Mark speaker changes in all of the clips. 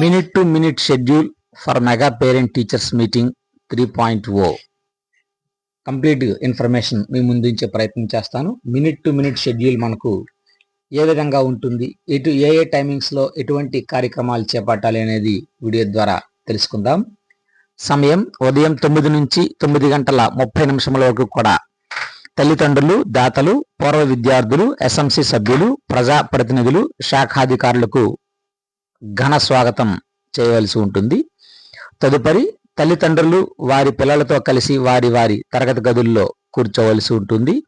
Speaker 1: Minute to minute schedule for mega parent teachers meeting three point O complete information మీ ముందుంచే ప్రయత్నం చేస్తాను. Minute to minute schedule మనకు ఏ విధంగా ఉంటుంది? ఎటు ఏ ఏ టైమింగ్స్లో ఎటువంటి కార్యక్రమాలు చేపట్టాలి అనేది వీడియో ద్వారా తెలుసుకుందాం. సమయం ఉదయం తొమ్మిది నుంచి తొమ్మిది గంటల ముప్పై నిమిషముల వరకు కూడా. తల్లిదండ్రులు దాతలు పూర్వ విద్యార్థులు ఎస్ఎంసి సభ్యులు ప్రజా ప్రతినిధులు శాఖాధికారులకు ఘన స్వాగతం చేయవలసి ఉంటుంది. తదుపరి తల్లిదండ్రులు వారి పిల్లలతో కలిసి వారి వారి తరగతి గదుల్లో కూర్చోవలసి ఉంటుంది.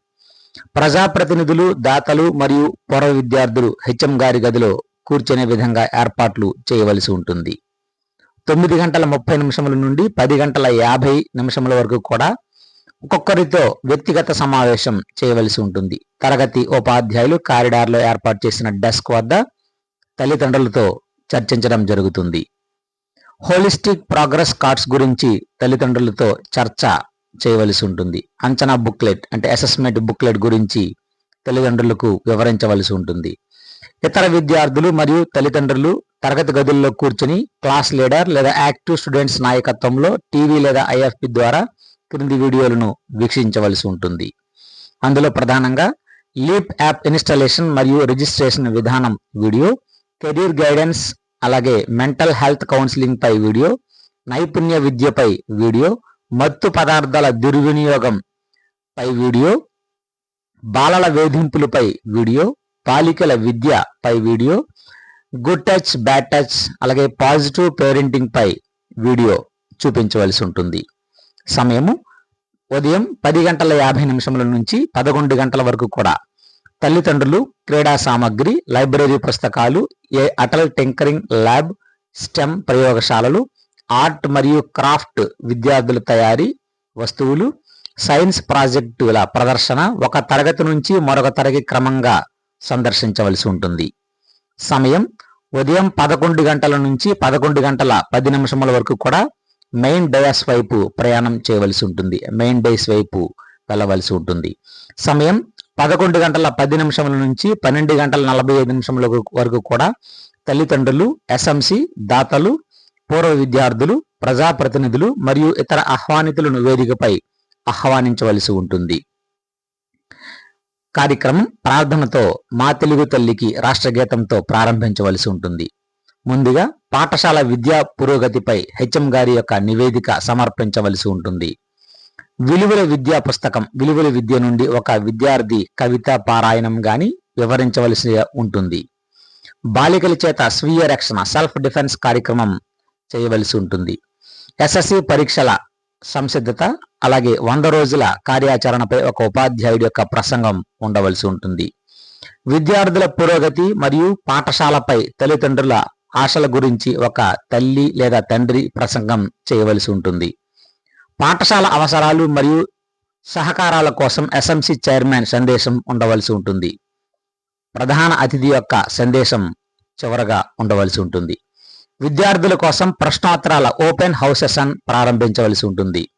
Speaker 1: ప్రజాప్రతినిధులు దాతలు మరియు పూర్వ విద్యార్థులు హెచ్ఎం గారి గదిలో కూర్చునే విధంగా ఏర్పాట్లు చేయవలసి ఉంటుంది. తొమ్మిది గంటల ముప్పై నిమిషముల నుండి పది గంటల యాభై నిమిషముల వరకు కూడా ఒక్కొక్కరితో వ్యక్తిగత సమావేశం చేయవలసి ఉంటుంది. తరగతి ఉపాధ్యాయులు కారిడార్లో ఏర్పాటు చేసిన డెస్క్ వద్ద తల్లిదండ్రులతో చర్చించడం జరుగుతుంది. హోలిస్టిక్ ప్రోగ్రెస్ కార్డ్స్ గురించి తల్లిదండ్రులతో చర్చ చేయవలసి ఉంటుంది. అంచనా బుక్లెట్ అంటే అసెస్మెంట్ బుక్లెట్ గురించి తల్లిదండ్రులకు వివరించవలసి ఉంటుంది. ఇతర విద్యార్థులు మరియు తల్లిదండ్రులు తరగతి గదుల్లో కూర్చుని క్లాస్ లీడర్ లేదా యాక్టివ్ స్టూడెంట్స్ నాయకత్వంలో టీవీ లేదా ఐఎఫ్పి ద్వారా క్రింది వీడియోలను వీక్షించవలసి ఉంటుంది. అందులో ప్రధానంగా లీప్ యాప్ ఇన్స్టాలేషన్ మరియు రిజిస్ట్రేషన్ విధానం వీడియో కెరీర్ గైడెన్స్ అలాగే మెంటల్ హెల్త్ కౌన్సిలింగ్ పై వీడియో నైపుణ్య విద్యపై వీడియో మత్తు పదార్థాల దుర్వినియోగం పై వీడియో బాలల వేధింపులపై వీడియో బాలికల విద్య పై video good touch bad touch అలాగే పాజిటివ్ పేరెంటింగ్ పై వీడియో చూపించవలసి ఉంటుంది. సమయము ఉదయం పది గంటల యాభై నిమిషముల నుంచి పదకొండు గంటల వరకు కూడా తల్లిదండ్రులు క్రీడా సామగ్రి లైబ్రరీ పుస్తకాలు ఏ అటల్ టింకరింగ్ ల్యాబ్ స్టెమ్ ప్రయోగశాలలు ఆర్ట్ మరియు క్రాఫ్ట్ విద్యార్థుల తయారీ వస్తువులు సైన్స్ ప్రాజెక్టుల ప్రదర్శన ఒక తరగతి నుంచి మరొక తరగతి క్రమంగా సందర్శించవలసి ఉంటుంది. సమయం ఉదయం పదకొండు గంటల నుంచి పదకొండు గంటల పది నిమిషముల వరకు కూడా మెయిన్ డయాస్ వైపు ప్రయాణం చేయవలసి ఉంటుంది. మెయిన్ డేస్ వైపు వెళ్ళవలసి ఉంటుంది. సమయం పదకొండు గంటల పది నిమిషముల నుంచి పన్నెండు గంటల నలభై ఐదు నిమిషముల వరకు కూడా తల్లిదండ్రులు ఎస్ఎంసి దాతలు పూర్వ విద్యార్థులు ప్రజాప్రతినిధులు మరియు ఇతర ఆహ్వానితులను వేదికపై ఆహ్వానించవలసి ఉంటుంది. కార్యక్రమం ప్రార్థనతో మా తెలుగు తల్లికి రాష్ట్ర గీతంతో ప్రారంభించవలసి ఉంటుంది. ముందుగా పాఠశాల విద్యా పురోగతిపై హెచ్ఎం గారి యొక్క నివేదిక సమర్పించవలసి ఉంటుంది. విలువల విద్యా పుస్తకం విలువల విద్య నుండి ఒక విద్యార్థి కవిత పారాయణం గాని వివరించవలసి ఉంటుంది. బాలికల చేత స్వీయ రక్షణ సెల్ఫ్ డిఫెన్స్ కార్యక్రమం చేయవలసి ఉంటుంది. ఎస్ఎస్సి పరీక్షల సంసిద్ధత అలాగే వంద రోజుల కార్యాచరణపై ఒక ఉపాధ్యాయుడి యొక్క ప్రసంగం ఉండవలసి ఉంటుంది. విద్యార్థుల పురోగతి మరియు పాఠశాలపై తల్లిదండ్రుల ఆశల గురించి ఒక తల్లి లేదా తండ్రి ప్రసంగం చేయవలసి ఉంటుంది. పాఠశాల అవసరాలు మరియు సహకారాల కోసం ఎస్ఎంసి చైర్మన్ సందేశం ఉండవలసి ఉంటుంది. ప్రధాన అతిథి యొక్క సందేశం చివరగా ఉండవలసి ఉంటుంది. విద్యార్థుల కోసం ప్రశ్నోత్తరాల ఓపెన్ హౌస్ సెషన్ ప్రారంభించవలసి ఉంటుంది.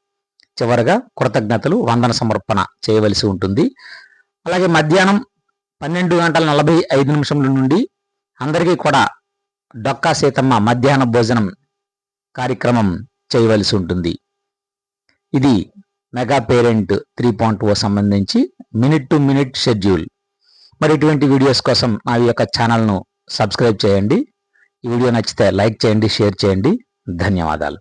Speaker 1: చివరగా కృతజ్ఞతలు వందన సమర్పణ చేయవలసి ఉంటుంది. అలాగే మధ్యాహ్నం పన్నెండు గంటల నలభై ఐదు నిమిషముల నుండి అందరికీ కూడా డొక్కా సీతమ్మ మధ్యాహ్న భోజనం కార్యక్రమం చేయవలసి ఉంటుంది. ఇది mega parent three point O సంబంధించి మినిట్ టు మినిట్ షెడ్యూల్ మరి ఇటువంటి వీడియోస్ కోసం నా యొక్క ఛానల్ను సబ్స్క్రైబ్ చేయండి. ఈ వీడియో నచ్చితే లైక్ చేయండి షేర్ చేయండి. ధన్యవాదాలు.